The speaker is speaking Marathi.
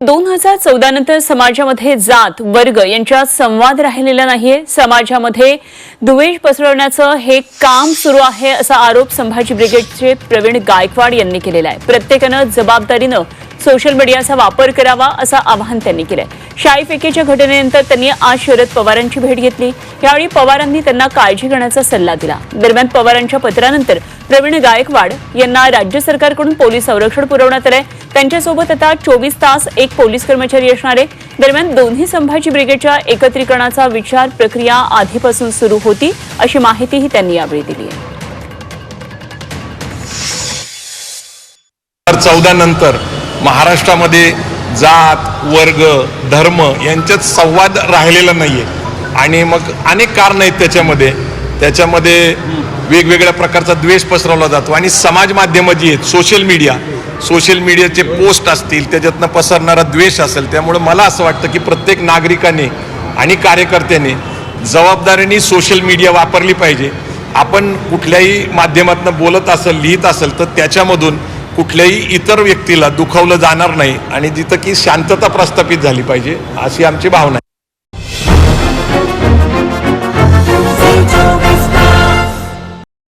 दोन हजार चौदा नंतर समाजामध्ये जात वर्ग यांच्यात संवाद राहिलेला नाहीये. समाजामध्ये दुवेष पसरवण्याचं हे काम सुरू आहे असा आरोप संभाजी ब्रिगेडचे प्रवीण गायकवाड यांनी केलेला आहे. प्रत्येकानं जबाबदारीनं सोशल मीडियाचा वापर करावा असं आवाहन त्यांनी केलंय. शाई फेकीच्या घटनेनंतर त्यांनी आज शरद पवारांची भेट घेतली. यावेळी पवारांनी त्यांना काळजी घेण्याचा सल्ला दिला. दरम्यान पवारांच्या पत्रानंतर प्रवीण गायकवाड यांना राज्य सरकारकडून पोलीस संरक्षण पुरवण्यात आलंय. त्यांच्यासोबत आता चोवीस तास एक पोलीस कर्मचारी असणार आहे दरम्यान दोन्ही संभाजी ब्रिगेडच्या एकत्रीकरणाचा विचार प्रक्रिया आधीपासून सुरू होती अशी माहितीही त्यांनी यावेळी दिली आहे. चौदा नंतर महाराष्ट्रामध्ये जात वर्ग धर्म यांच्यात संवाद राहिलेला नाहीये. आणि मग अनेक कारण आहेत त्याच्यामध्ये. त्याच्यामध्ये वेगवेगळ्या प्रकारचा द्वेष पसरवला जातो. आणि समाज माध्यमं जी आहेत सोशल मीडिया सोशल मीडियाचे पोस्ट असतील त्याच्यातनं पसरणारा द्वेष असेल त्यामुळे मला असं वाटतं की प्रत्येक नागरिकाने आणि कार्यकर्त्याने जबाबदारीने सोशल मीडिया वापरली पाहिजे. आपण कुठल्याही माध्यमातून बोलत असेल लिहित असेल तर त्याच्यामधून कुठल्याही इतर व्यक्तीला दुखावलं जाणार नाही आणि जिथं की शांतता प्रस्थापित झाली पाहिजे अशी आमची भावना आहे.